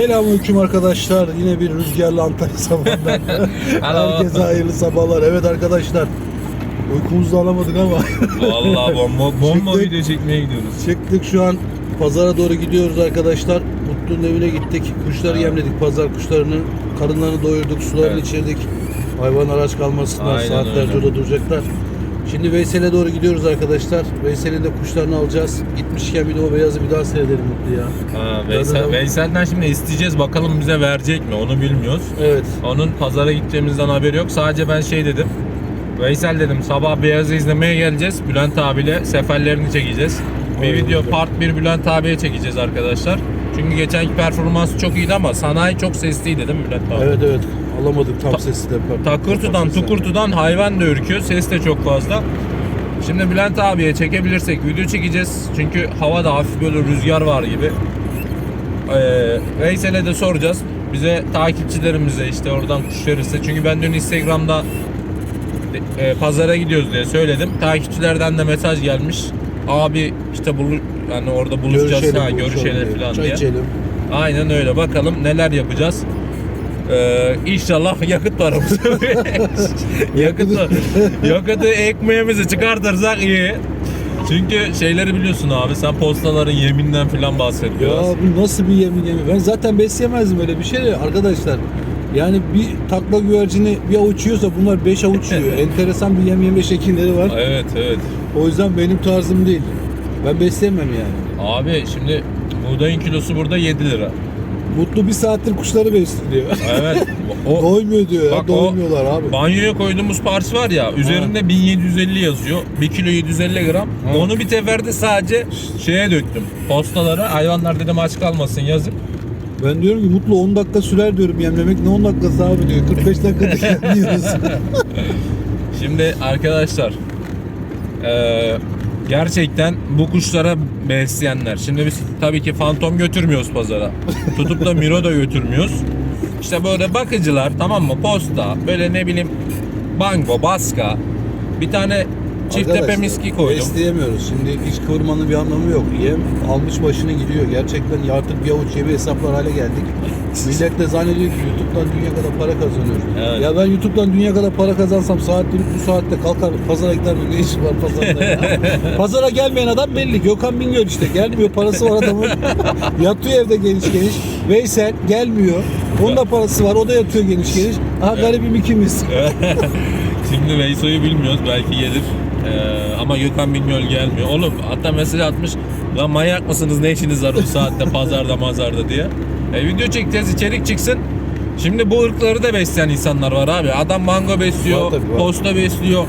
Selamünaleyküm arkadaşlar. Yine bir rüzgarlı Antalya sabahından. Herkese hayırlı sabahlar. Evet arkadaşlar. Uykumuzu da alamadık ama Vallahi bomba bomba Çıktık. video çekmeye gidiyoruz. çıktık şu an pazara doğru gidiyoruz arkadaşlar. Mutlu'nun evine gittik. Kuşları Evet. yemledik. Pazar kuşlarını. Karınlarını doyurduk. Sularını Evet. içirdik. Hayvanlar aç kalmasınlar. Aynen Saatlerce öyle. orada duracaklar. Şimdi Veysel'e doğru gidiyoruz arkadaşlar. Veysel'in de kuşlarını alacağız. Gitmişken bir de o beyazı bir daha seyredelim Mutlu ya. Ha, Veysel, Veysel'den şimdi isteyeceğiz bakalım bize verecek mi onu bilmiyoruz. Evet. Onun pazara gideceğimizden haberi yok. Sadece ben şey dedim. Veysel dedim sabah Beyaz'ı izlemeye geleceğiz. Bülent abiyle seferlerini çekeceğiz. Bir Aynen video part 1 Bülent abiye çekeceğiz arkadaşlar. Çünkü geçenki performansı çok iyiydi ama sanayi çok sesliydi değil mi Bülent abi? Evet evet. Alamadık tam Ta- sesi de. Takırtıdan Sesi. tukurtudan hayvan da ürküyor. Ses de çok fazla. Şimdi Bülent abiye çekebilirsek video çekeceğiz. Çünkü hava da hafif böyle rüzgar var gibi. Ee, Veysel'e de soracağız. Bize takipçilerimize işte oradan kuş verirse. Çünkü ben dün Instagram'da e, pazara gidiyoruz diye söyledim. Takipçilerden de mesaj gelmiş. Abi işte bulu, yani orada buluşacağız ha, buluşalım görüşelim diye. falan Çay diye. içelim. Aynen öyle. Bakalım neler yapacağız. Ee, inşallah yakıt paramız. yakıtı, yakıtı ekmeğimizi çıkartırsak iyi. Çünkü şeyleri biliyorsun abi sen postaların yeminden falan Ya bahsediyorsun. bu nasıl bir yemin yemin? Ben zaten besleyemezdim öyle bir şey arkadaşlar. Yani bir takla güvercini bir avuç yiyorsa bunlar beş avuç yiyor. Enteresan bir yem yeme şekilleri var. Evet evet. O yüzden benim tarzım değil. Ben besleyemem yani. Abi şimdi buğdayın kilosu burada 7 lira. Mutlu bir saattir kuşları besliyor. Evet. O Doymuyor diyor ya. Bak o- Doymuyorlar abi. banyoya koyduğumuz parça var ya üzerinde 1750 yazıyor. 1 kilo 750 gram. Onu bir teferde sadece şeye döktüm. Postalara hayvanlar dedim aç kalmasın yazık. Ben diyorum ki Mutlu 10 dakika sürer diyorum yemlemek. Ne 10 dakikası abi diyor. 45 dakikada yemliyoruz. Şimdi arkadaşlar eee, gerçekten bu kuşlara besleyenler. Şimdi biz tabii ki fantom götürmüyoruz pazara. Tutup da miro da götürmüyoruz. İşte böyle bakıcılar tamam mı posta böyle ne bileyim bango baska bir tane çift tepe Arkadaşlar, miski koydum. Besleyemiyoruz. Şimdi hiç kıvırmanın bir anlamı yok. Yem almış başını gidiyor. Gerçekten artık bir avuç yemi hesaplar hale geldik. Millet de zannediyor ki YouTube'dan dünya kadar para kazanıyoruz. Evet. Ya ben YouTube'dan dünya kadar para kazansam saatlik bu saatte kalkar pazara gider mi? Ne işi var pazarda ya? Pazara gelmeyen adam belli. Gökhan Bingöl işte. Gelmiyor parası var adamın. yatıyor evde geniş geniş. Veysel gelmiyor. Onun da parası var. O da yatıyor geniş geniş. Aha garibim ikimiz. Şimdi Veyso'yu bilmiyoruz belki gelir. Ee, ama Gökhan Bingöl gelmiyor. Oğlum hatta mesaj atmış. Lan manyak mısınız ne işiniz var bu saatte pazarda mazarda diye. E, video çekeceğiz içerik çıksın. Şimdi bu ırkları da besleyen insanlar var abi. Adam mango besliyor, Var tabii, var. posta besliyor.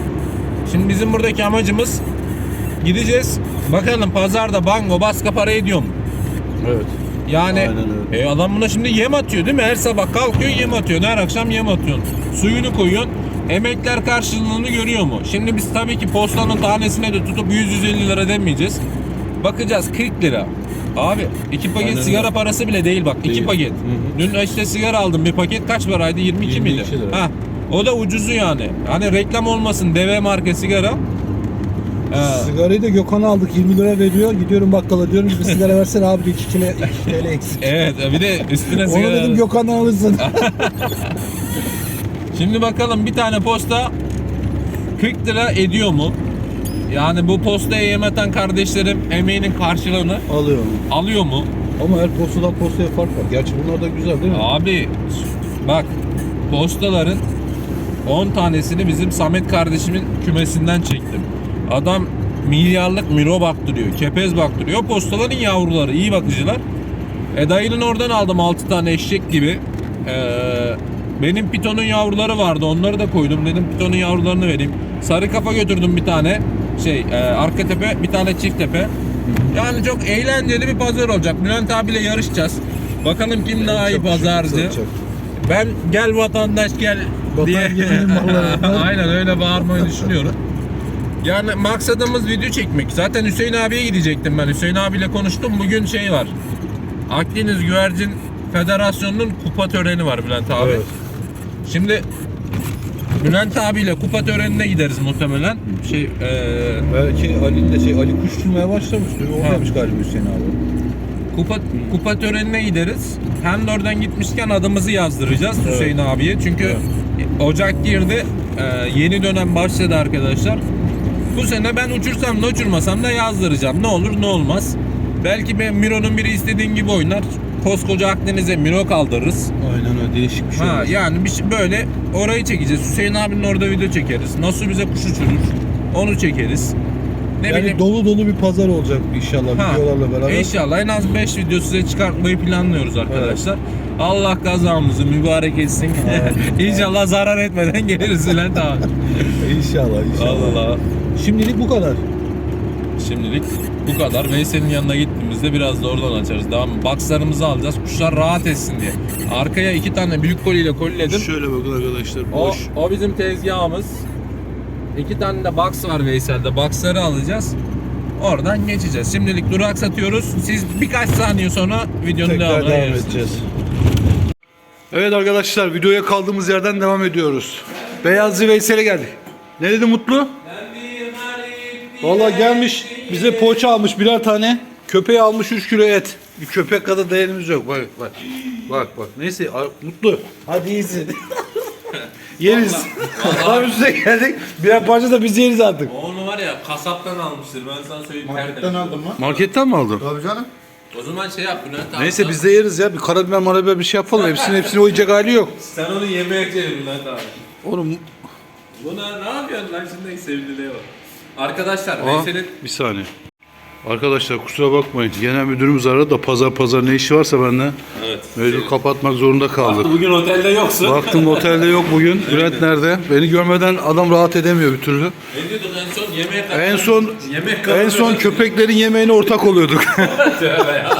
Şimdi bizim buradaki amacımız gideceğiz. Bakalım pazarda bango baska para ediyor mu? Evet. Yani Aynen öyle. e, adam buna şimdi yem atıyor değil mi? Her sabah kalkıyor yem atıyor. Her akşam yem atıyorsun. Suyunu koyuyorsun. Emekler karşılığını görüyor mu? Şimdi biz tabii ki postanın tanesine de tutup 100-150 lira demeyeceğiz. Bakacağız 40 lira. Abi iki paket Aynen sigara parası bile değil bak. iki Değil. paket. Hı hı. Dün işte sigara aldım bir paket kaç paraydı? 22, miydi? 22 lira. Ha, o da ucuzu yani. Hani reklam olmasın deve marka sigara. Ee, Sigarayı da Gökhan'a aldık 20 lira veriyor. Gidiyorum bakkala diyorum ki bir sigara versene abi 2 kilo 2 TL eksik. evet bir de üstüne Onu sigara. dedim Gökhan'dan alırsın. Şimdi bakalım bir tane posta 40 lira ediyor mu? Yani bu postaya yem atan kardeşlerim emeğinin karşılığını Alıyorum. alıyor mu? Ama her postadan postaya fark var. Gerçi bunlar da güzel değil mi? Abi bak postaların 10 tanesini bizim Samet kardeşimin kümesinden çektim. Adam milyarlık miro baktırıyor, kepez baktırıyor. Postaların yavruları, iyi bakıcılar. E dayının oradan aldım 6 tane eşek gibi. Ee, benim pitonun yavruları vardı. Onları da koydum. Dedim pitonun yavrularını vereyim. Sarı kafa götürdüm bir tane. Şey, e, arka tepe, bir tane çift tepe. Yani çok eğlenceli bir pazar olacak. Bülent abiyle yarışacağız. Bakalım kim daha iyi pazarcı. Ben gel vatandaş gel diye aynen öyle bağırmayı düşünüyorum. Yani maksadımız video çekmek. Zaten Hüseyin abiye gidecektim ben. Hüseyin abiyle konuştum. Bugün şey var. Akdeniz Güvercin Federasyonu'nun kupa töreni var Bülent abi. Evet. Şimdi Bülent abiyle kupa törenine gideriz muhtemelen. Şey eee Belki Ali de şey Ali kuş tutmaya başlamıştır. Oradaymış galiba Hüseyin abi. kupa kupa törenine gideriz. hem de oradan gitmişken adımızı yazdıracağız Hüseyin abiye. Çünkü Ocak girdi. Ee, yeni dönem başladı arkadaşlar. Bu sene ben uçursam da uçurmasam da yazdıracağım. Ne olur ne olmaz. Belki ben Miro'nun biri istediğin gibi oynar. Koskoca Akdeniz'e Miro kaldırırız. Aynen öyle değişik bir şey. Ha yani bir şey böyle orayı çekeceğiz. Hüseyin abinin orada video çekeriz. Nasıl bize kuş uçurur? Onu çekeriz. Ne yani bileyim. dolu dolu bir pazar olacak inşallah Ha, videolarla beraber. İnşallah en az 5 video size çıkartmayı planlıyoruz arkadaşlar. Allah kazamızı mübarek etsin. İnşallah zarar etmeden geliriz Bülent abi. İnşallah inşallah. Allah. Şimdilik bu kadar. Şimdilik bu kadar. Veysel'in yanına gittiğimizde biraz da oradan açarız. Tamam mı? Boxlarımızı alacağız. Kuşlar rahat etsin diye. Arkaya iki tane büyük koliyle koliledim. Şöyle bakın arkadaşlar O, boş. o bizim tezgahımız. İki tane de box var Veysel'de. Boxları alacağız. Oradan geçeceğiz. Şimdilik durak satıyoruz. Siz birkaç saniye sonra videonun Tekrar devamına devam gelirsiniz. edeceğiz. Evet arkadaşlar videoya kaldığımız yerden devam ediyoruz. Beyazlı Veysel'e geldik. Ne dedi Mutlu? Valla gelmiş bize poğaça almış birer tane. Köpeğe almış 3 kilo et. Bir köpek kadar değerimiz yok. Bak bak. Bak bak. Neyse Mutlu. Hadi iyisin. yeriz. Abi size geldik. Birer parça da biz yeriz artık. Onu var ya kasaptan almıştır ben sana söyleyeyim. Marketten aldın mı? Marketten mi aldın? Tabii canım. O zaman şey yap Bülent abi. Neyse biz de yeriz ya. Bir karabiber marabiber bir şey yapalım. Hepsini hepsini oyacak hali yok. Sen onu yemeğe çevir Bülent abi. Oğlum Buna ne yapıyorsun lan şimdi sevgiliye bak. Arkadaşlar Aa, Veysel'in bir saniye. Arkadaşlar kusura bakmayın. Genel müdürümüz aradı da pazar pazar ne işi varsa bende Evet. mecbur kapatmak zorunda kaldık. Bugün otelde yoksun. Baktım otelde yok bugün. Bülent nerede? Beni görmeden adam rahat edemiyor bir türlü. Ne diyorduk en son yemeğe En son yemek en son köpeklerin yemeğine ortak oluyorduk. Tövbe ya.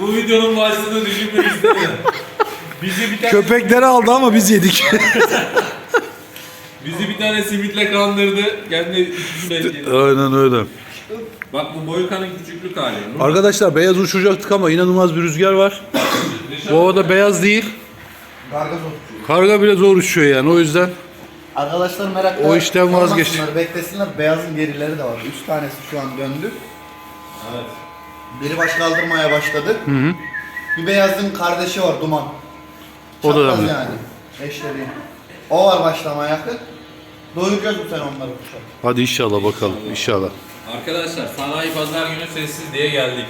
Bu videonun başlığını düşünmek istemiyorum. Bizi bir tane, Köpekleri aldı ama biz yedik. bizi bir tane simitle kandırdı. Kendi belki. Aynen öyle. Bak bu Boykan'ın küçüklük hali. Arkadaşlar beyaz uçuracaktık ama inanılmaz bir rüzgar var. Bu havada beyaz değil. Karga zor. Karga bile zor uçuyor yani o yüzden. Arkadaşlar merakla O işten vazgeç. kalmasınlar, Beklesinler. Beyazın gerileri de var. Üç tanesi şu an döndü. Evet. Biri baş kaldırmaya başladı. Bir beyazın kardeşi var Duman. O da Çapraz döndü. yani. Eşleri. O var başlamaya yakın. Doyuracağız bu sene onları kuşa. Hadi inşallah bakalım inşallah. Arkadaşlar sanayi pazar günü sessiz diye geldik.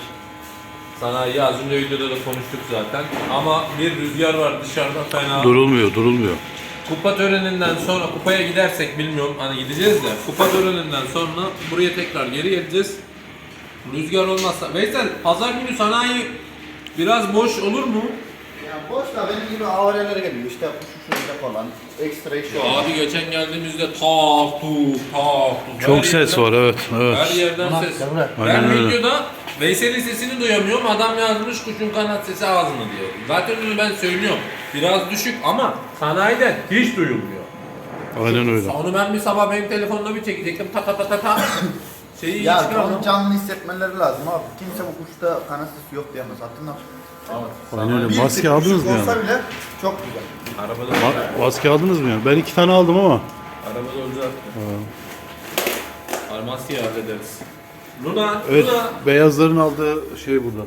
Sanayi az önce videoda da konuştuk zaten. Ama bir rüzgar var dışarıda fena. Durulmuyor durulmuyor. Kupa töreninden sonra kupaya gidersek bilmiyorum hani gideceğiz de kupa töreninden sonra buraya tekrar geri geleceğiz. Rüzgar olmazsa. Veysel pazar günü sanayi biraz boş olur mu? Yani boş da benim gibi avareler geliyor. İşte kuşu şurada falan. Ekstra iş yok. Abi geçen geldiğimizde tak tu tak tu. Çok Her ses yerden- var evet. Her evet. yerden Ulan, ses. Ben öyle. videoda Veysel'in sesini duyamıyorum. Adam yazmış kuşun kanat sesi az mı diyor. Zaten onu ben söylüyorum. Biraz düşük ama sanayiden hiç duyulmuyor. Aynen öyle. Onu ben bir sabah benim telefonla bir çekecektim. Ta ta ta ta ta. Şeyi Ya canlı hissetmeleri lazım abi. Kimse bu kuşta kanat sesi yok diyemez. Hakkında. Aynen öyle. Maske aldınız mı olsa yani? bile çok güzel. Arabada, Ma- maske aldınız mı yani? Ben iki tane aldım ama. arabada olacak. Armasya hallederiz. Luna, Evet. Luna. Beyazların aldığı şey burada.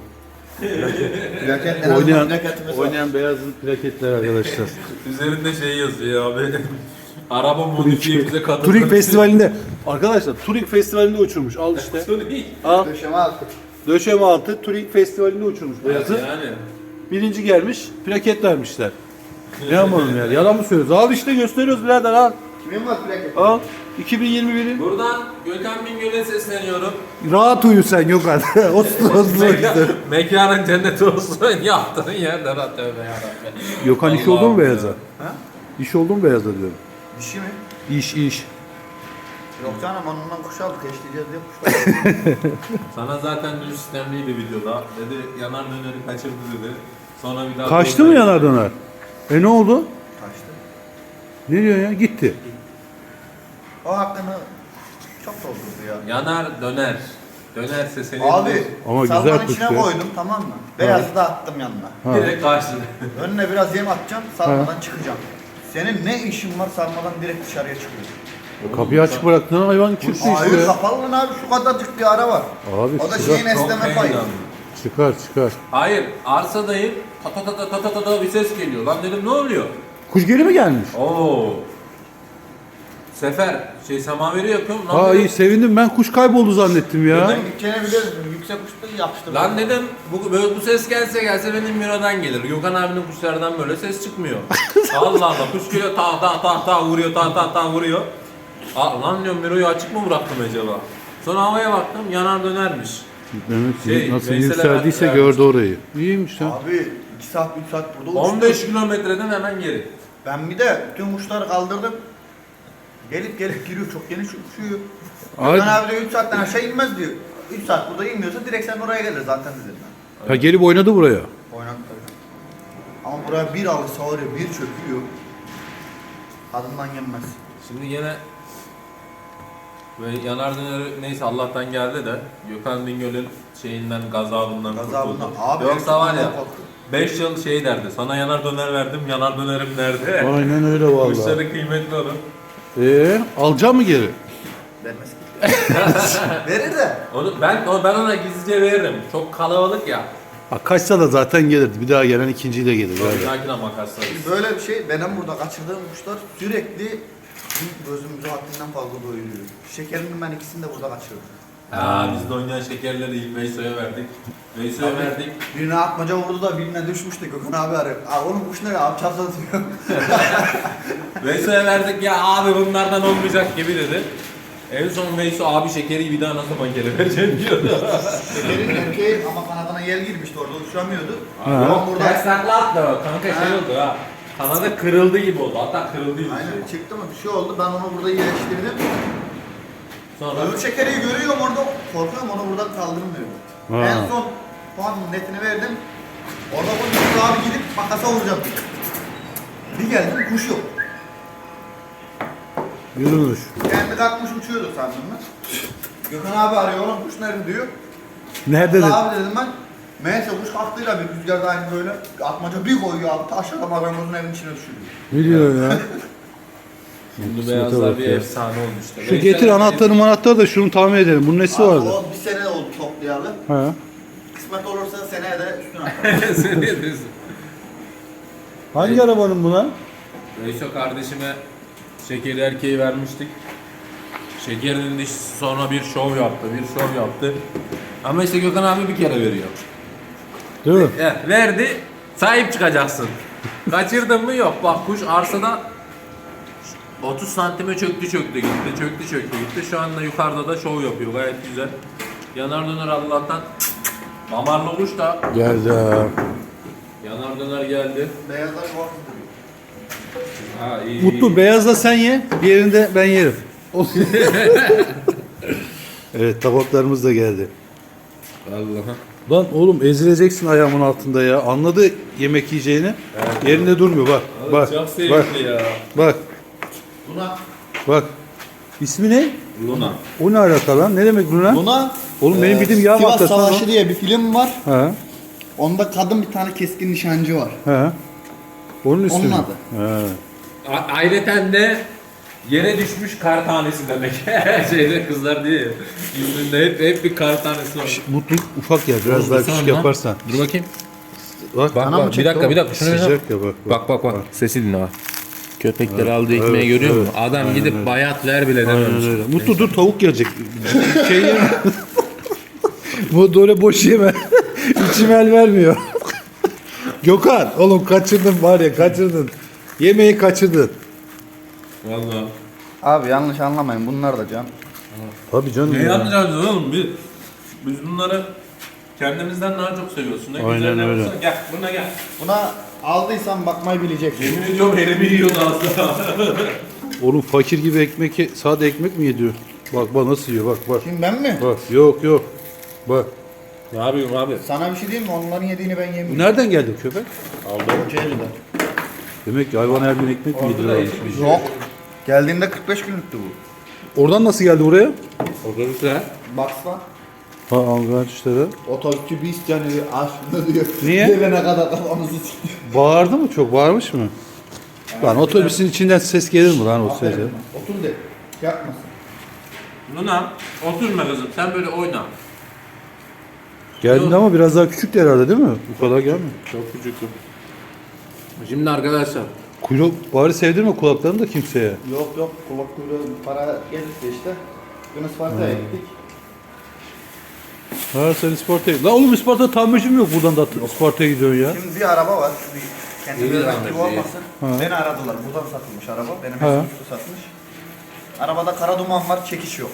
Plaket, en azından Oynayan, plaketimiz var. oynayan beyazın plaketleri arkadaşlar. Üzerinde şey yazıyor abi. Araba modifiye bize katıldı. Turing Festivali'nde. Arkadaşlar Turing Festivali'nde uçurmuş. Al işte. Turing. Al. Döşeme altı. Döşeme altı Turing Festivali'nde uçurmuş beyazı. Yani. Birinci gelmiş. Plaket vermişler. Ne yapalım yani? Yalan mı söylüyoruz? Al işte gösteriyoruz birader al. Kimin var plaket? Al. 2021'i. Buradan Gökhan Bingöl'e sesleniyorum. Rahat uyu sen yok artık. Ostur ostur işte. Mekanın cenneti olsun yaptığın yerde rahat tövbe yarabbim. Gökhan iş oldu mu beyaza? Ha? İş oldu mu beyaza diyorum. Dişi mi? İş iş. Yok canım onundan kuş aldık eşleyeceğiz diye kuş aldık. Sana zaten dün sistemliydi videoda. Dedi yanar döneri kaçırdı dedi. Sonra bir daha... Kaçtı mı yanar döner? E ne oldu? Kaçtı. Ne diyor ya? Gitti. O hakkını çok doldurdu ya. Yanar döner. Dönerse senin Abi Ama güzel salmanın kuş içine ya. koydum tamam mı? Beyazı da attım yanına. Ha. direkt kaçtı. Önüne biraz yem atacağım salmadan çıkacağım. Senin ne işin var salmadan direkt dışarıya çıkıyor. Kapıyı açık bıraktığın hayvan çıktı Hayır işte. kapalı lan abi şu kadarcık bir ara var. Abi o da şurada- şeyin esneme payı. Çıkar çıkar. Hayır arsadayım. Ta ta ta ta ta ta ta ta bir ses geliyor. Lan dedim ne oluyor? Kuş geri mi gelmiş? Oo. Sefer şey semaveri yapıyorum. Lan Aa dedim, iyi sevindim ben kuş kayboldu zannettim ya. Ben gideceğini biliyorum. Yüksek uçta yapıştırdım. Lan dedim bu, böyle, bu ses gelse gelse benim Miro'dan gelir. Gökhan abinin kuşlardan böyle ses çıkmıyor. Allah Allah kuş geliyor ta ta ta ta vuruyor ta ta ta vuruyor. Aa, lan diyorum Miro'yu açık mı bıraktım acaba? Sonra havaya baktım yanar dönermiş. Ki Şey, nasıl Veysel'e yükseldiyse ver- gördü orayı. İyiymiş ya. Abi 2 saat 3 saat burada uçtum. 15 kilometreden hemen geri. Ben bir de tüm uçları kaldırdım. Gelip gelip giriyor çok geniş uçuyor. Ay- Ben abi diyor 3 saatten aşağı inmez diyor. 3 saat burada inmiyorsa direkt sen oraya gelir zaten dedim ben. Ha gelip oynadı buraya. Oynadı tabii. Ama buraya bir alırsa oraya bir çöküyor. Tadından yenmez. Şimdi yine ve yanar döneri neyse Allah'tan geldi de Gökhan Bingöl'ün şeyinden gazabından Gazabından. kurtuldu. Abi Yoksa var ya herkes korktu. 5 yıl şey derdi. Sana yanar döner verdim, yanar dönerim derdi. Aynen öyle vallahi. Kuşları kıymetli olur. Ee, alacak mı geri? Vermez ki. Verir de. Onu ben o ben ona gizlice veririm. Çok kalabalık ya. Ha, kaçsa da zaten gelirdi. Bir daha gelen ikinciyle gelir. Böyle. Böyle. Makine makaslarız. Böyle bir şey benim burada kaçırdığım kuşlar sürekli gözümüzü haddinden fazla doyuruyor. Şekerini ben ikisini de burada kaçırdım. Ha biz de oynayan şekerleri ilk Veyso'ya verdik. Veyso'ya verdik. Birine atmaca vurdu da birine düşmüştü Gökhan abi arıyor. Aa oğlum kuş nereye abi çapsa diyor. Veyso'ya verdik ya abi bunlardan olmayacak gibi dedi. En son Veyso abi şekeri bir daha nasıl makine vereceğim diyordu. Şekerin erkeği ama kanadına yel girmişti orada uçamıyordu. Ha. Ama burada Ters takla attı. Kanka şey oldu ha. Kanadı kırıldı gibi oldu. Hatta kırıldı gibi. Aynen çıktı mı bir şey oldu ben onu burada iyileştirdim. Sonra Öbür şekeri görüyorum orada korkuyorum onu buradan kaldırmıyorum. Ha. En son puan netini verdim. Orada bu abi gidip makasa vuracağım. Bir geldim kuş yok. Yürümüş. Kendi kalkmış uçuyordu sandım ben. Gökhan abi arıyor oğlum kuş nerede diyor. Nerede dedi? Abi dedim ben. Meğerse kuş kalktığıyla bir rüzgarda aynı böyle atmaca bir koyuyor abi ta aşağıda marangozun evinin içine düşürüyor. Ne diyor ya? Şimdi Kısmete beyazlar bir ya. efsane olmuştu. Şu getir anahtarı manahtarı da şunu tahmin edelim. Bunun nesi Abi vardı? O bir sene oldu toplayalı. Ha. Kısmet olursa seneye de üstüne atar. Sen ne diyorsun? Hangi arabanın buna? Veyso kardeşime şekeri erkeği vermiştik. Şekerinin dişisi sonra bir şov yaptı, bir şov yaptı. Ama işte Gökhan abi bir kere veriyor. Değil mi? Ya, verdi, sahip çıkacaksın. Kaçırdın mı yok. Bak kuş arsada 30 santime çöktü çöktü gitti, çöktü çöktü gitti. Şu anda yukarıda da şov yapıyor gayet güzel. Yanar döner Allah'tan damarlı kuş da Geldi ha. yanar döner geldi. Beyazlar duruyor. Ha, iyi, Mutlu iyi. beyazla sen ye. Diğerinde ben yerim. evet tabaklarımız da geldi. Allah'ım. Lan oğlum ezileceksin ayağımın altında ya. Anladı yemek yiyeceğini. Yerinde durmuyor bak. Bak. Çok Bak. sevimli ya. Bak. Luna. Bak. İsmi ne? Luna. O ne alaka lan? Ne demek Luna? Luna. Oğlum benim e, bildiğim yağ Sivas lan Savaşı o. diye bir film var. Ha. Onda kadın bir tane keskin nişancı var. Ha. Onun ismi. Onun adı. Ha. A- ayrıca de yere düşmüş kar tanesi demek. Şeyde kızlar diye. ya, Yüzünde hep, hep bir kar tanesi var. Mutlu ufak ya biraz daha küçük yaparsan. Dur bakayım. Bak. Bak Bana mı bak bir çekti dakika o? bir dakika şunu Sıcak ya bak. Bak bak bak. Sesi dinle bak. Köpekleri aldığı ekmeği evet, görüyor evet. musun? Adam Aynen gidip bayat ver bile Aynen dememiş. öyle. Mutlu dur tavuk gelecek. şey yeme. Bu böyle boş yeme. İçim el vermiyor. Gökhan oğlum kaçırdın var ya kaçırdın. Yemeği kaçırdın. Valla. Abi yanlış anlamayın bunlar da can. Tabii canım. Ne ya. yapacağız oğlum? Biz, biz bunları kendimizden daha çok seviyorsun. Ne Aynen güzel öyle. yapsana. Gel buna gel. Buna aldıysan bakmayı bilecek. Yemin ediyorum elimi yiyordu aslında. Oğlum fakir gibi ekmek ye- sade ekmek mi yediyor? Bak bak nasıl yiyor bak bak. Şimdi ben mi? Bak yok yok. Bak. ne yapıyorum abi? Sana bir şey diyeyim mi? Onların yediğini ben Bu yemiyorum. nereden geldi bu köpek? Kocaeli'den. Demek ki hayvan her gün ekmek mi hiçbir şey Yok. Geldiğinde 45 günlüktü bu. Oradan nasıl geldi buraya? Otobüsler. Baksana. Ha Angar işte de. Otobüsçü bir isteyen diyor. Aç şunu diyor. Niye? Gelene kadar kafamızı sikiyor. Bağırdı mı çok? Bağırmış mı? Lan otobüsün içinden ses gelir mi lan o sese? Aferin. Otur de. Şey yapmasın. Luna oturma kızım sen böyle oyna. Geldiğinde ama biraz daha küçüktü herhalde değil mi? Bu kadar gelmiyor. Çok küçüktüm. Şimdi arkadaşlar Kuyruk bari sevdirme kulaklarını da kimseye. Yok yok kulak kuyruğu para gelirse işte. Gün Isparta'ya gittik. Ha sen Isparta'ya... La oğlum Isparta tamircim yok buradan da Isparta'ya gidiyorsun ya. Şimdi bir araba var. Bir kendi bir gibi olmasın. Ha. Beni aradılar. Buradan satılmış araba. Benim Ha. eski üstü satmış. Arabada kara duman var, çekiş yok.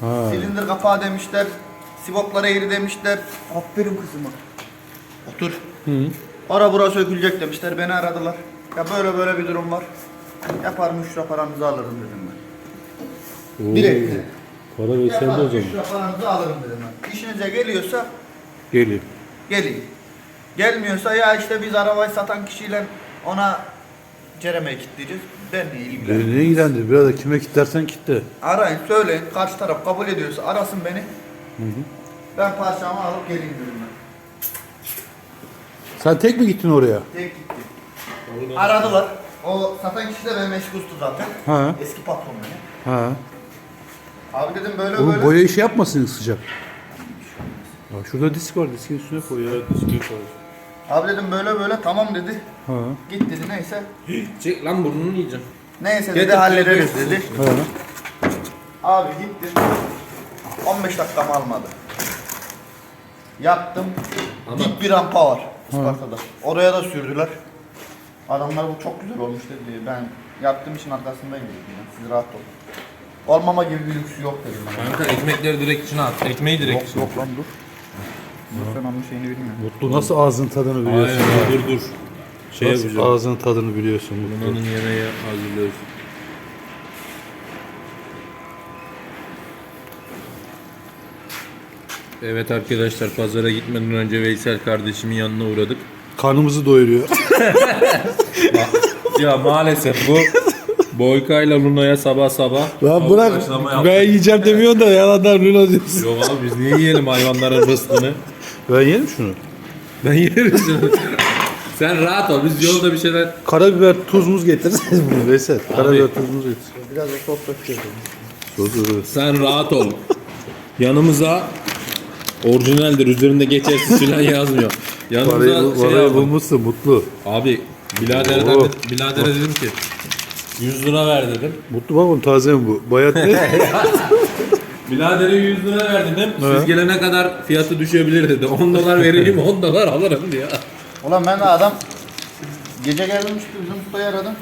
Ha. Silindir kapağı demişler. Sivoplara eğri demişler. Aferin kızıma. Otur. Hı. Ara bura sökülecek demişler. Beni aradılar. Ya böyle böyle bir durum var. Yapar müşra paranızı alırım dedim ben. Oo. Direkt. Para ve sende o zaman. müşra paranızı alırım dedim ben. İşinize geliyorsa Geleyim. gelin. Gelmiyorsa ya işte biz arabayı satan kişiyle ona ceremeye kilitleyeceğiz. Ben ne ilgilen. Beni ne ilgilendir? Biraz da kime kitlersen kitle. Arayın söyleyin. Karşı taraf kabul ediyorsa arasın beni. Ben parçamı alıp geleyim dedim ben. Sen tek mi gittin oraya? Tek gitti. Aradılar. O satan kişi de benim eski ustu zaten. Ha. Eski patron benim. Ha. Abi dedim böyle Oğlum böyle. boya işi yapmasın sıcak. Ya şurada disk var. Diskin üstüne koy ya. Diski koy. Abi dedim böyle böyle tamam dedi. Ha. Git dedi neyse. çek lan burnunu yiyeceğim. Neyse dedi Getir, hallederiz getir. dedi. Ha. Abi gitti. 15 dakikamı almadı. Yaptım. Ama- Dik bir rampa var Isparta'da. Oraya da sürdüler. Adamlar bu çok güzel olmuş dedi. Ben yaptığım işin arkasındayım dedim. ya. Siz rahat olun. Olmama gibi bir lüksü yok dedim. ben. Kanka ekmekleri direkt içine at. Ekmeği direkt Yok içine. yok lan dur. Dur sen onun şeyini bilmiyorum. Mutlu nasıl ağzın tadını biliyorsun? Aynen dur dur. Şey Nasıl yapacağım. ağzın tadını biliyorsun Mutlu. Bunun yemeği hazırlıyoruz. Evet arkadaşlar pazara gitmeden önce Veysel kardeşimin yanına uğradık. Karnımızı doyuruyor. ya maalesef bu Boyka'yla Luna'ya sabah sabah Lan bırak haşlama yaptık. ben yiyeceğim demiyorsun da yalandan Luna diyorsun. Yok abi biz niye yiyelim hayvanların rızkını? Ben yerim şunu. Ben yerim şunu. Sen rahat ol biz yolda bir şeyler... Karabiber tuz muz getirseniz bunu Veysel. Karabiber tuz muz getir. Biraz da dur dur. Sen rahat ol. Yanımıza orijinaldir üzerinde geçersiz filan yazmıyor. Yanımıza Parayı, şey parayı bulmuşsun Mutlu. Abi biraderden Oo. biradere dedim ki 100 lira ver dedim. Mutlu bak oğlum taze mi bu? Bayat ne? Biradere 100 lira ver dedim. Siz Evet. gelene kadar fiyatı düşebilir dedi. 10 dolar vereyim 10 dolar alırım diyor. Ulan ben de adam gece geldim işte bizim ustayı aradım.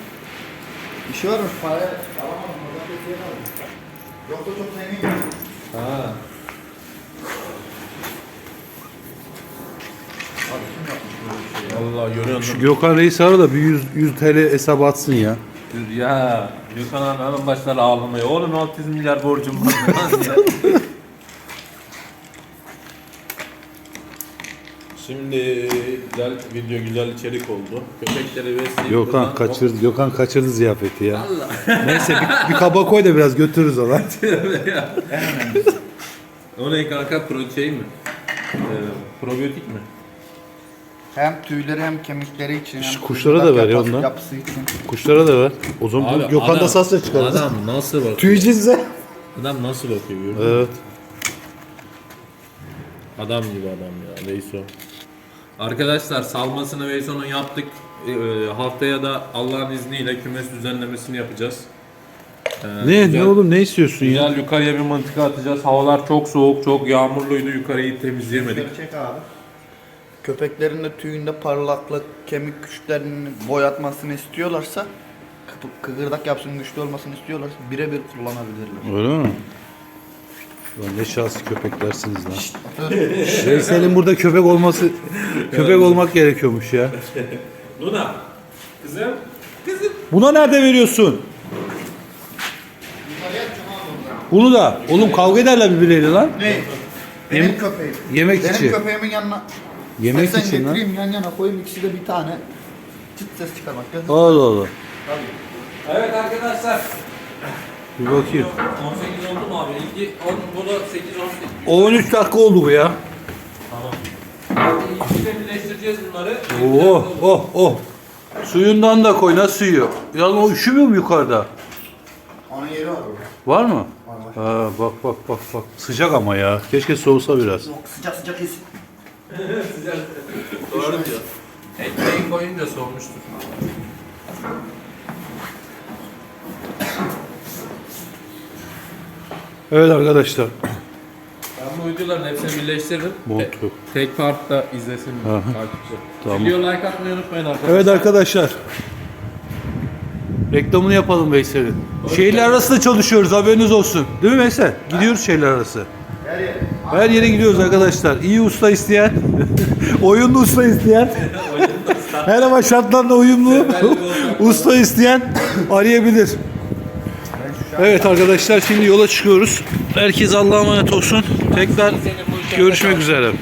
İşi varmış parayı alamadım. Oradan bir şey. Yoksa çok zenginim. Ha. Abi kim yapmış böyle bir şey ya? Allah görüyor musun? Gökhan Reis ara da bir 100, 100 TL hesap atsın ya. Ya Gökhan abi hemen başlar ağlamaya. Oğlum 600 milyar borcum var. lan ya. Şimdi güzel video güzel içerik oldu. Köpekleri besleyip Gökhan buradan- kaçırdı, Gökhan kaçırdı ziyafeti ya. Neyse bir, bir kaba koy da biraz götürürüz ona. O ne kanka pro şey mi? Ee, probiyotik mi? Hem tüyleri hem kemikleri için. Şu hem kuşlara da ver ya ondan. Yapısı için. Kuşlara da ver. O zaman bu Gökhan da adam- sasla çıkarız. Adam nasıl bakıyor? Tüycüzse. Adam nasıl bakıyor musun? Evet. Adam gibi adam ya Veyso. Arkadaşlar salmasını Veyso'nun yaptık. Ee, haftaya da Allah'ın izniyle kümes düzenlemesini yapacağız. Ee, Ne güzel- ne oğlum ne istiyorsun ya? Güzel yukarıya bir mıntıka atacağız. Havalar çok soğuk, çok yağmurluydu. Yukarıyı temizleyemedik. Çek abi. Köpeklerin de tüyünde parlaklık, kemik güçlerini boyatmasını istiyorlarsa, kıpı- kıkırdak yapsın, güçlü olmasını istiyorlarsa birebir kullanabilirler. Öyle mi? Ulan ne şanslı köpeklersiniz lan. Veysel'in burada köpek olması, köpek olmak gerekiyormuş ya. Luna, kızım. Kızım. Buna nerede veriyorsun? Bunu da. Oğlum kavga ederler birbirleriyle lan. Ne? Benim Yem- köpeğim. yemek Benim için. köpeğimin yanına Yemek sen için lan. getireyim yan yana koyayım ikisi de bir tane. Çıt ses çıkarmak. Allah Allah. Tabii. Evet arkadaşlar. Bir bakayım. 18 oldu mu abi? İlki 10, bu da 8, 18. 13 dakika oldu bu ya. Tamam. İkisiyle birleştireceğiz bunları. Oh oh oh. Suyundan da koy nasıl yiyor? Ya o üşümüyor mu yukarıda? Onun yeri var orada. Var mı? Ha bak bak bak bak. Sıcak ama ya. Keşke soğusa biraz. Yok sıcak sıcak yesin. Doğru diyor. Ekmeği koyunca soğumuştur. Evet arkadaşlar. Ben bu videoların hepsini birleştiririm. Mont Te- yok. tek partta izlesin Aha. takipçi. Tamam. Video like atmayı unutmayın arkadaşlar. Evet arkadaşlar. Reklamını yapalım Veysel'in. Şehirler arasında çalışıyoruz haberiniz olsun. Değil mi Veysel? Gidiyoruz şehirler arası. Her yere. Gidiyoruz arkadaşlar. İyi usta isteyen, oyunlu usta isteyen, her ama şartlarla uyumlu usta isteyen arayabilir. Evet arkadaşlar şimdi yola çıkıyoruz. Herkes Allah'a emanet olsun. Tekrar görüşmek üzere.